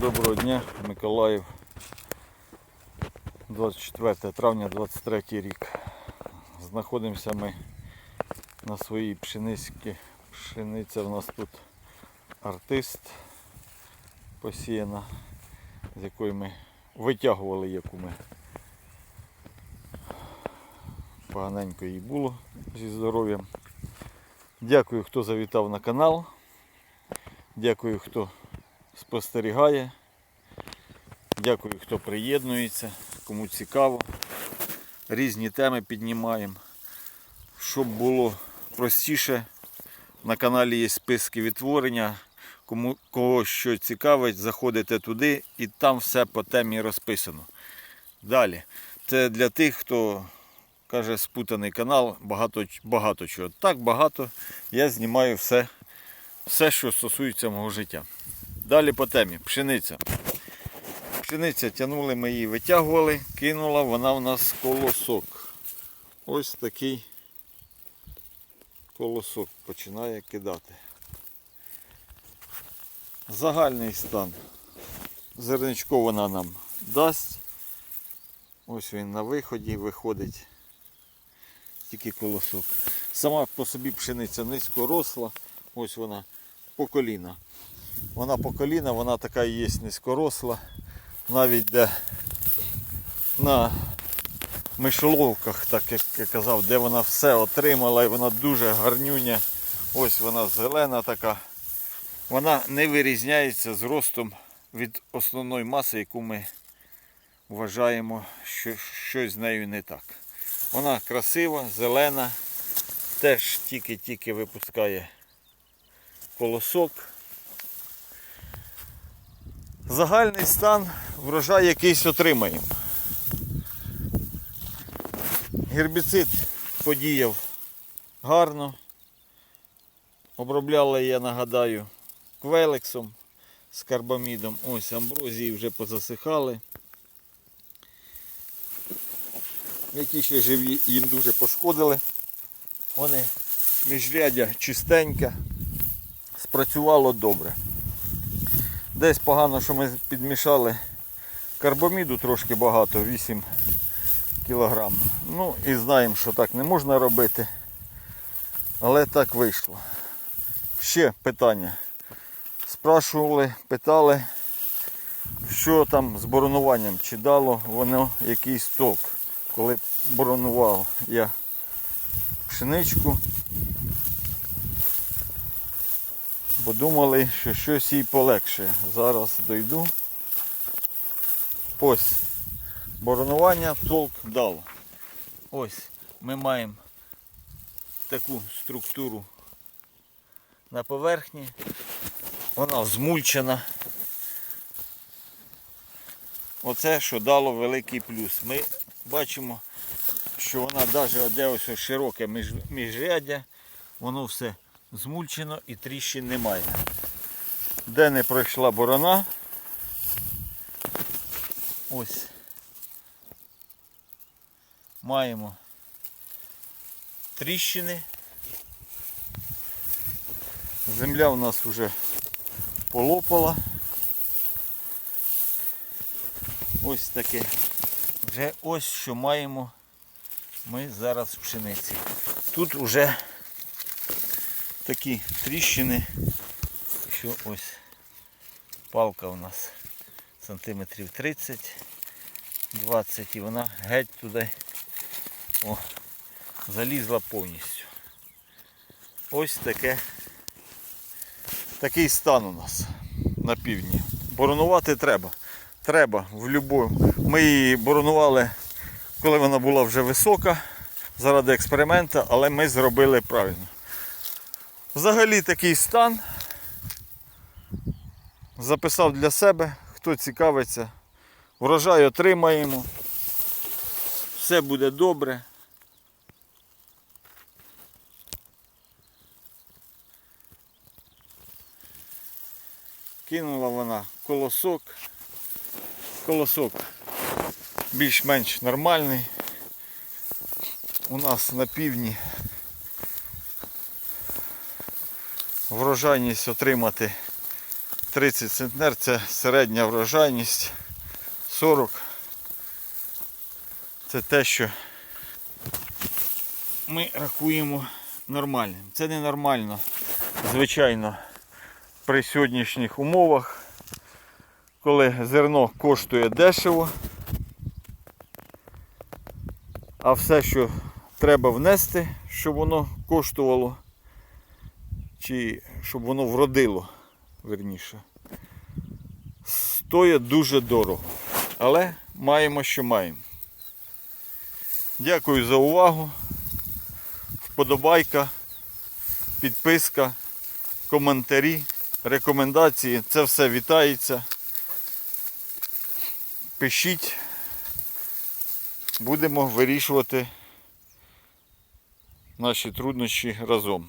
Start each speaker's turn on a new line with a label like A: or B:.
A: Доброго дня, Миколаїв. 24 травня 23 рік. Знаходимося ми на своїй пшениці. Пшениця в нас тут артист посіяна, з якої ми витягували, яку ми поганенько їй було зі здоров'ям. Дякую, хто завітав на канал. Дякую, хто спостерігає. Дякую, хто приєднується, кому цікаво. Різні теми піднімаємо. Щоб було простіше, на каналі є списки відтворення. Кому кого що цікавить, заходите туди і там все по темі розписано. Далі. Це для тих, хто каже спутаний канал, багато, багато чого. Так багато. Я знімаю все, все, що стосується мого життя. Далі по темі. Пшениця. Пшениця тягнули, ми її витягували, кинула вона в нас колосок. Ось такий колосок починає кидати. Загальний стан. Зерничко вона нам дасть. Ось він на виході виходить тільки колосок. Сама по собі пшениця низько росла. Ось вона по коліна. Вона по коліна, вона така є низькоросла. Навіть де на мишоловках, так як я казав, де вона все отримала і вона дуже гарнюня. Ось вона зелена така. Вона не вирізняється з ростом від основної маси, яку ми вважаємо, що щось з нею не так. Вона красива, зелена, теж тільки-тільки випускає колосок. Загальний стан врожай якийсь отримаємо. Гербіцид подіяв гарно. Обробляла я, нагадаю, квелексом з карбамідом. Ось амброзії вже позасихали. Які ще живі їм дуже пошкодили. Вони міжрядя чистеньке, спрацювало добре. Десь погано, що ми підмішали карбаміду трошки багато, 8 кг. Ну і знаємо, що так не можна робити. Але так вийшло. Ще питання. Спрашували, питали, що там з боронуванням, чи дало воно якийсь ток. Коли боронував я пшеничку, бо думали, що щось їй полегше. Зараз дойду. Ось боронування толк дало. Ось ми маємо таку структуру на поверхні. Вона змульчена. Оце, що дало великий плюс. Ми бачимо, що вона навіть де ось широке міжряддя, воно все змульчено і тріщин немає. Де не пройшла борона, ось маємо тріщини. Земля у нас вже полопала. Ось таке. Вже ось що маємо ми зараз в пшениці. Тут вже такі тріщини, що ось палка у нас сантиметрів 30, 20 і вона геть туди о, залізла повністю. Ось таке, такий стан у нас на півдні. Боронувати треба. Треба в будь-якому. Ми її боронували, коли вона була вже висока, заради експерименту, але ми зробили правильно. Взагалі такий стан. Записав для себе, хто цікавиться. Врожай отримаємо. Все буде добре. Кинула вона колосок. Колосок більш-менш нормальний. У нас на півдні врожайність отримати 30 центнер це середня врожайність 40. Це те, що ми рахуємо нормальним. Це ненормально, звичайно, при сьогоднішніх умовах, коли зерно коштує дешево, а все, що треба внести, щоб воно коштувало, чи щоб воно вродило, верніше, стоїть дуже дорого. Але маємо, що маємо. Дякую за увагу. Вподобайка, підписка, коментарі, рекомендації. Це все вітається. Пишіть. Будемо вирішувати наші труднощі разом.